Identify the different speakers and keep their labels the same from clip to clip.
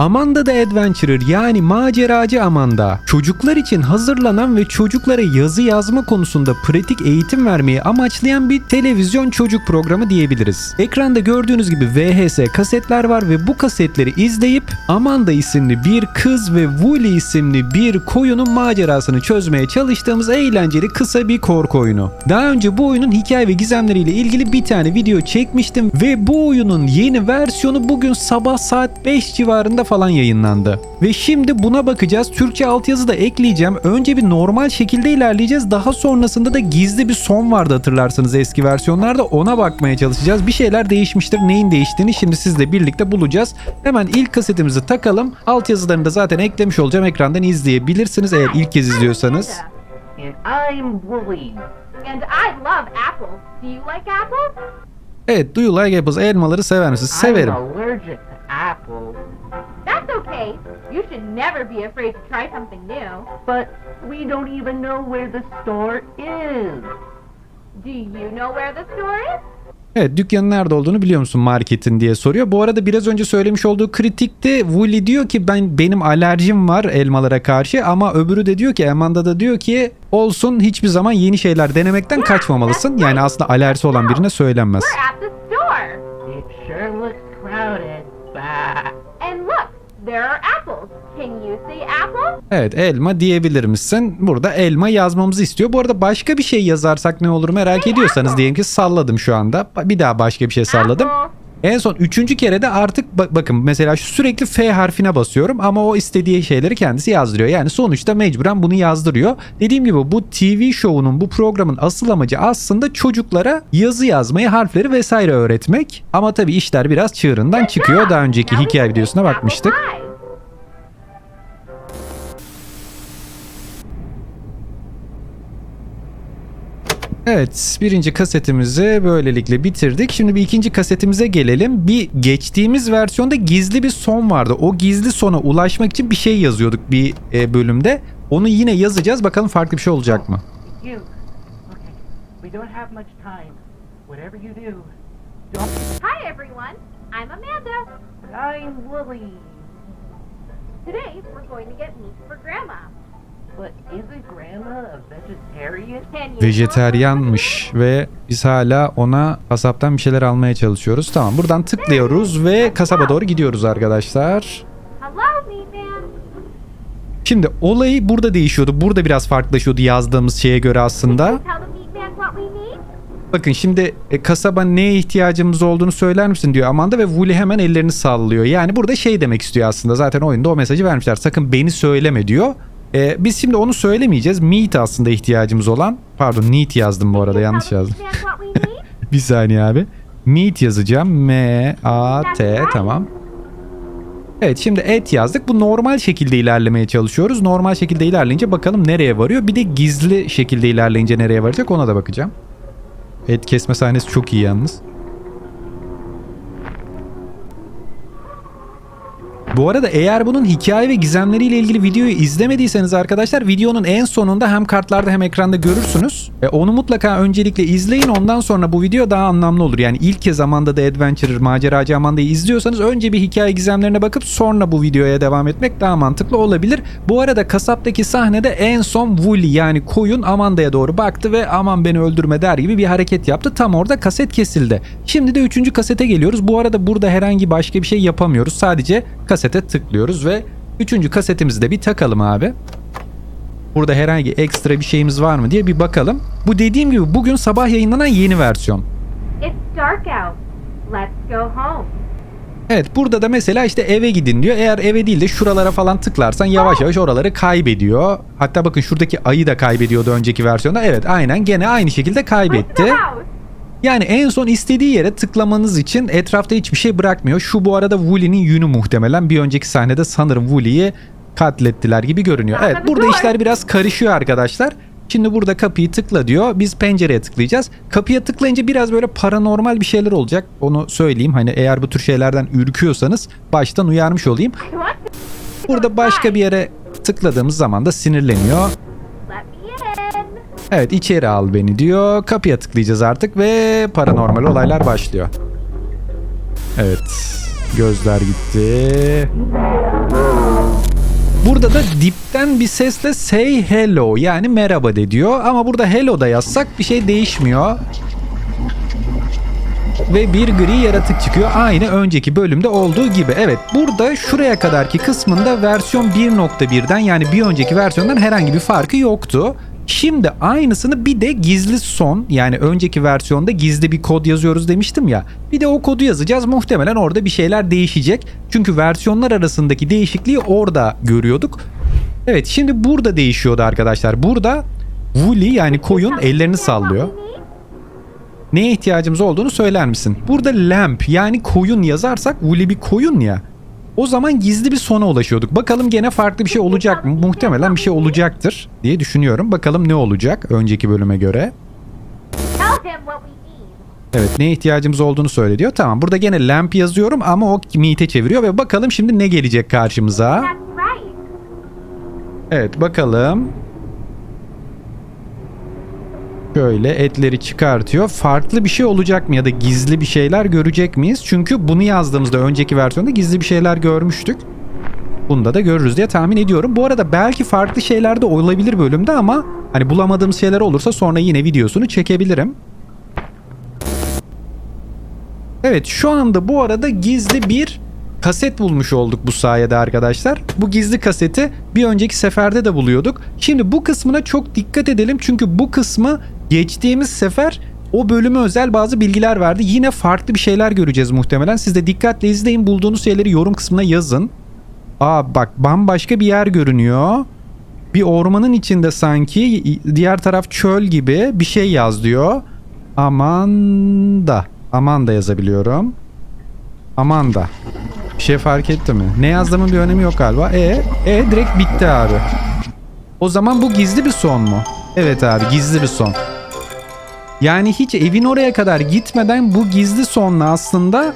Speaker 1: Amanda the Adventurer yani maceracı Amanda. Çocuklar için hazırlanan ve çocuklara yazı yazma konusunda pratik eğitim vermeyi amaçlayan bir televizyon çocuk programı diyebiliriz. Ekranda gördüğünüz gibi VHS kasetler var ve bu kasetleri izleyip Amanda isimli bir kız ve Wooly isimli bir koyunun macerasını çözmeye çalıştığımız eğlenceli kısa bir korku oyunu. Daha önce bu oyunun hikaye ve gizemleriyle ilgili bir tane video çekmiştim ve bu oyunun yeni versiyonu bugün sabah saat 5 civarında falan yayınlandı. Ve şimdi buna bakacağız. Türkçe altyazı da ekleyeceğim. Önce bir normal şekilde ilerleyeceğiz. Daha sonrasında da gizli bir son vardı hatırlarsınız eski versiyonlarda. Ona bakmaya çalışacağız. Bir şeyler değişmiştir. Neyin değiştiğini şimdi sizle birlikte bulacağız. Hemen ilk kasetimizi takalım. Altyazılarını da zaten eklemiş olacağım. Ekrandan izleyebilirsiniz eğer ilk kez izliyorsanız. Evet, do you like apples? Elmaları sever misiniz? Severim.
Speaker 2: Okay. You should never be afraid to try something new.
Speaker 3: But we don't even know where the store is.
Speaker 2: Do you know where the store is?
Speaker 1: Evet dükkanın nerede olduğunu biliyor musun marketin diye soruyor. Bu arada biraz önce söylemiş olduğu kritikte Wooly diyor ki ben benim alerjim var elmalara karşı ama öbürü de diyor ki Amanda da diyor ki olsun hiçbir zaman yeni şeyler denemekten kaçmamalısın. Yani aslında alerjisi olan birine söylenmez.
Speaker 2: We're at the store.
Speaker 3: It sure looks crowded. Bah.
Speaker 2: There are apples. Can you see apples?
Speaker 1: Evet elma diyebilir misin? Burada elma yazmamızı istiyor. Bu arada başka bir şey yazarsak ne olur merak ediyorsanız diyelim ki salladım şu anda. Bir daha başka bir şey salladım.
Speaker 2: Apple.
Speaker 1: En son üçüncü kere de artık ba- bakın mesela şu sürekli F harfine basıyorum ama o istediği şeyleri kendisi yazdırıyor. Yani sonuçta mecburen bunu yazdırıyor. Dediğim gibi bu TV şovunun bu programın asıl amacı aslında çocuklara yazı yazmayı, harfleri vesaire öğretmek. Ama tabii işler biraz çığırından çıkıyor. Daha önceki hikaye videosuna bakmıştık. Evet birinci kasetimizi böylelikle bitirdik. Şimdi bir ikinci kasetimize gelelim. Bir geçtiğimiz versiyonda gizli bir son vardı. O gizli sona ulaşmak için bir şey yazıyorduk bir e, bölümde. Onu yine yazacağız. Bakalım farklı bir şey olacak mı?
Speaker 3: You. Okay. We don't have much time. Whatever you do, don't.
Speaker 2: Hi everyone. I'm Amanda.
Speaker 3: I'm Wooly.
Speaker 2: Today we're going to get meat for Grandma.
Speaker 1: Vejeteryanmış ve biz hala ona kasaptan bir şeyler almaya çalışıyoruz. Tamam buradan tıklıyoruz ve kasaba doğru gidiyoruz arkadaşlar. Şimdi olayı burada değişiyordu. Burada biraz farklılaşıyordu yazdığımız şeye göre aslında. Bakın şimdi e, kasaba neye ihtiyacımız olduğunu söyler misin diyor Amanda ve Wooly hemen ellerini sallıyor. Yani burada şey demek istiyor aslında zaten oyunda o mesajı vermişler. Sakın beni söyleme diyor. E, biz şimdi onu söylemeyeceğiz. Meat aslında ihtiyacımız olan. Pardon need yazdım bu arada yanlış yazdım. Bir saniye abi. Meat yazacağım. M-A-T tamam. Evet şimdi et yazdık. Bu normal şekilde ilerlemeye çalışıyoruz. Normal şekilde ilerleyince bakalım nereye varıyor. Bir de gizli şekilde ilerleyince nereye varacak ona da bakacağım. Et kesme sahnesi çok iyi yalnız. Bu arada eğer bunun hikaye ve gizemleriyle ilgili videoyu izlemediyseniz arkadaşlar videonun en sonunda hem kartlarda hem ekranda görürsünüz. E, onu mutlaka öncelikle izleyin ondan sonra bu video daha anlamlı olur. Yani ilk kez Amanda the Adventurer maceracı Amanda'yı izliyorsanız önce bir hikaye gizemlerine bakıp sonra bu videoya devam etmek daha mantıklı olabilir. Bu arada kasaptaki sahnede en son Wooly yani koyun Amanda'ya doğru baktı ve aman beni öldürme der gibi bir hareket yaptı. Tam orada kaset kesildi. Şimdi de üçüncü kasete geliyoruz. Bu arada burada herhangi başka bir şey yapamıyoruz. Sadece kasete tıklıyoruz ve üçüncü kasetimizi de bir takalım abi. Burada herhangi ekstra bir şeyimiz var mı diye bir bakalım. Bu dediğim gibi bugün sabah yayınlanan yeni versiyon.
Speaker 2: It's dark out. Let's go home.
Speaker 1: Evet burada da mesela işte eve gidin diyor. Eğer eve değil de şuralara falan tıklarsan yavaş yavaş oraları kaybediyor. Hatta bakın şuradaki ayı da kaybediyordu önceki versiyonda. Evet aynen gene aynı şekilde kaybetti. Yani en son istediği yere tıklamanız için etrafta hiçbir şey bırakmıyor. Şu bu arada Wooly'nin yünü muhtemelen. Bir önceki sahnede sanırım Wooly'yi katlettiler gibi görünüyor. Evet burada işler biraz karışıyor arkadaşlar. Şimdi burada kapıyı tıkla diyor. Biz pencereye tıklayacağız. Kapıya tıklayınca biraz böyle paranormal bir şeyler olacak. Onu söyleyeyim. Hani eğer bu tür şeylerden ürküyorsanız baştan uyarmış olayım. Burada başka bir yere tıkladığımız zaman da sinirleniyor. Evet içeri al beni diyor. Kapıya tıklayacağız artık ve paranormal olaylar başlıyor. Evet. Gözler gitti. Burada da dipten bir sesle say hello yani merhaba de diyor. Ama burada hello da yazsak bir şey değişmiyor. Ve bir gri yaratık çıkıyor. Aynı önceki bölümde olduğu gibi. Evet burada şuraya kadarki kısmında versiyon 1.1'den yani bir önceki versiyondan herhangi bir farkı yoktu. Şimdi aynısını bir de gizli son yani önceki versiyonda gizli bir kod yazıyoruz demiştim ya. Bir de o kodu yazacağız. Muhtemelen orada bir şeyler değişecek. Çünkü versiyonlar arasındaki değişikliği orada görüyorduk. Evet şimdi burada değişiyordu arkadaşlar. Burada Wooly yani koyun ellerini sallıyor. Neye ihtiyacımız olduğunu söyler misin? Burada lamp yani koyun yazarsak Wooly bir koyun ya. O zaman gizli bir sona ulaşıyorduk. Bakalım gene farklı bir şey olacak mı? Muhtemelen bir şey olacaktır diye düşünüyorum. Bakalım ne olacak önceki bölüme göre. Evet neye ihtiyacımız olduğunu söyle diyor. Tamam burada gene lamp yazıyorum ama o meet'e çeviriyor ve bakalım şimdi ne gelecek karşımıza. Evet bakalım. Şöyle etleri çıkartıyor. Farklı bir şey olacak mı ya da gizli bir şeyler görecek miyiz? Çünkü bunu yazdığımızda önceki versiyonda gizli bir şeyler görmüştük. Bunda da görürüz diye tahmin ediyorum. Bu arada belki farklı şeyler de olabilir bölümde ama hani bulamadığımız şeyler olursa sonra yine videosunu çekebilirim. Evet şu anda bu arada gizli bir kaset bulmuş olduk bu sayede arkadaşlar. Bu gizli kaseti bir önceki seferde de buluyorduk. Şimdi bu kısmına çok dikkat edelim çünkü bu kısmı geçtiğimiz sefer o bölüme özel bazı bilgiler verdi. Yine farklı bir şeyler göreceğiz muhtemelen. Siz de dikkatle izleyin. Bulduğunuz şeyleri yorum kısmına yazın. Aa bak bambaşka bir yer görünüyor. Bir ormanın içinde sanki diğer taraf çöl gibi bir şey yaz diyor. Amanda. Amanda yazabiliyorum. Amanda. Bir şey fark etti mi? Ne yazdığımın bir önemi yok galiba. E, e direkt bitti abi. O zaman bu gizli bir son mu? Evet abi gizli bir son. Yani hiç evin oraya kadar gitmeden bu gizli sonla aslında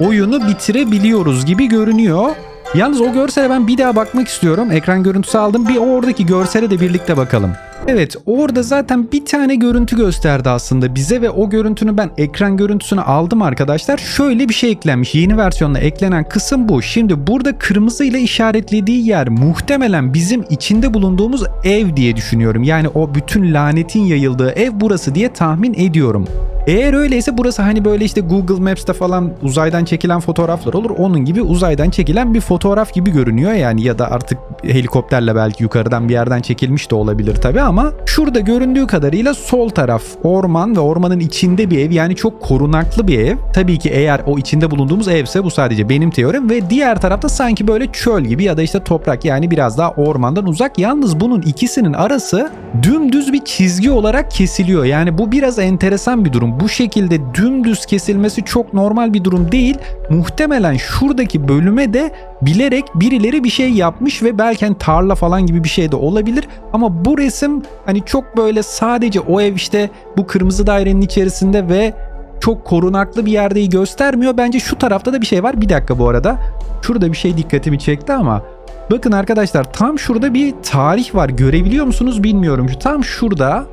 Speaker 1: oyunu bitirebiliyoruz gibi görünüyor. Yalnız o görsele ben bir daha bakmak istiyorum. Ekran görüntüsü aldım. Bir oradaki görsele de birlikte bakalım. Evet orada zaten bir tane görüntü gösterdi aslında bize ve o görüntünü ben ekran görüntüsünü aldım arkadaşlar. Şöyle bir şey eklenmiş. Yeni versiyonla eklenen kısım bu. Şimdi burada kırmızı ile işaretlediği yer muhtemelen bizim içinde bulunduğumuz ev diye düşünüyorum. Yani o bütün lanetin yayıldığı ev burası diye tahmin ediyorum. Eğer öyleyse burası hani böyle işte Google Maps'te falan uzaydan çekilen fotoğraflar olur. Onun gibi uzaydan çekilen bir fotoğraf gibi görünüyor yani ya da artık helikopterle belki yukarıdan bir yerden çekilmiş de olabilir tabi ama şurada göründüğü kadarıyla sol taraf orman ve ormanın içinde bir ev yani çok korunaklı bir ev. Tabii ki eğer o içinde bulunduğumuz evse bu sadece benim teorim ve diğer tarafta sanki böyle çöl gibi ya da işte toprak yani biraz daha ormandan uzak. Yalnız bunun ikisinin arası dümdüz bir çizgi olarak kesiliyor. Yani bu biraz enteresan bir durum. Bu şekilde dümdüz kesilmesi çok normal bir durum değil. Muhtemelen şuradaki bölüme de bilerek birileri bir şey yapmış ve belki hani tarla falan gibi bir şey de olabilir. Ama bu resim hani çok böyle sadece o ev işte bu kırmızı dairenin içerisinde ve çok korunaklı bir yerdeyi göstermiyor. Bence şu tarafta da bir şey var. Bir dakika bu arada. Şurada bir şey dikkatimi çekti ama bakın arkadaşlar tam şurada bir tarih var. Görebiliyor musunuz bilmiyorum. Tam şurada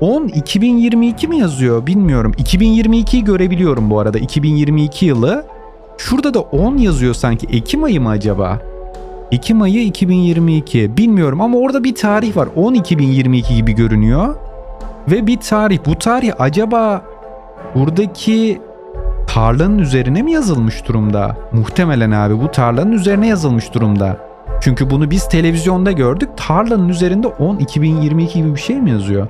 Speaker 1: 10 2022 mi yazıyor bilmiyorum. 2022'yi görebiliyorum bu arada. 2022 yılı. Şurada da 10 yazıyor sanki. Ekim ayı mı acaba? Ekim ayı 2022. Bilmiyorum ama orada bir tarih var. 10 2022 gibi görünüyor. Ve bir tarih. Bu tarih acaba buradaki tarlanın üzerine mi yazılmış durumda? Muhtemelen abi bu tarlanın üzerine yazılmış durumda. Çünkü bunu biz televizyonda gördük. Tarlanın üzerinde 10 2022 gibi bir şey mi yazıyor?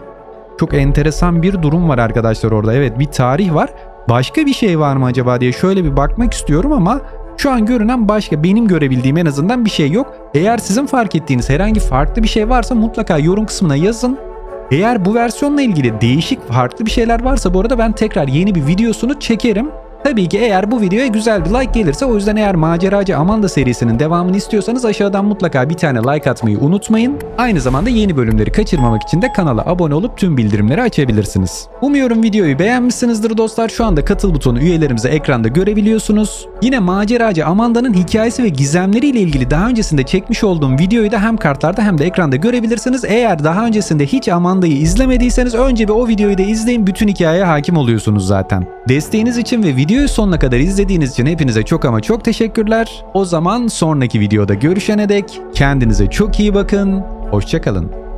Speaker 1: Çok enteresan bir durum var arkadaşlar orada. Evet bir tarih var. Başka bir şey var mı acaba diye şöyle bir bakmak istiyorum ama şu an görünen başka benim görebildiğim en azından bir şey yok. Eğer sizin fark ettiğiniz herhangi farklı bir şey varsa mutlaka yorum kısmına yazın. Eğer bu versiyonla ilgili değişik farklı bir şeyler varsa bu arada ben tekrar yeni bir videosunu çekerim. Tabii ki eğer bu videoya güzel bir like gelirse o yüzden eğer Maceracı Amanda serisinin devamını istiyorsanız aşağıdan mutlaka bir tane like atmayı unutmayın. Aynı zamanda yeni bölümleri kaçırmamak için de kanala abone olup tüm bildirimleri açabilirsiniz. Umuyorum videoyu beğenmişsinizdir dostlar. Şu anda katıl butonu üyelerimize ekranda görebiliyorsunuz. Yine Maceracı Amanda'nın hikayesi ve gizemleriyle ilgili daha öncesinde çekmiş olduğum videoyu da hem kartlarda hem de ekranda görebilirsiniz. Eğer daha öncesinde hiç Amanda'yı izlemediyseniz önce bir o videoyu da izleyin. Bütün hikayeye hakim oluyorsunuz zaten. Desteğiniz için ve video Videoyu sonuna kadar izlediğiniz için hepinize çok ama çok teşekkürler. O zaman sonraki videoda görüşene dek kendinize çok iyi bakın. Hoşçakalın.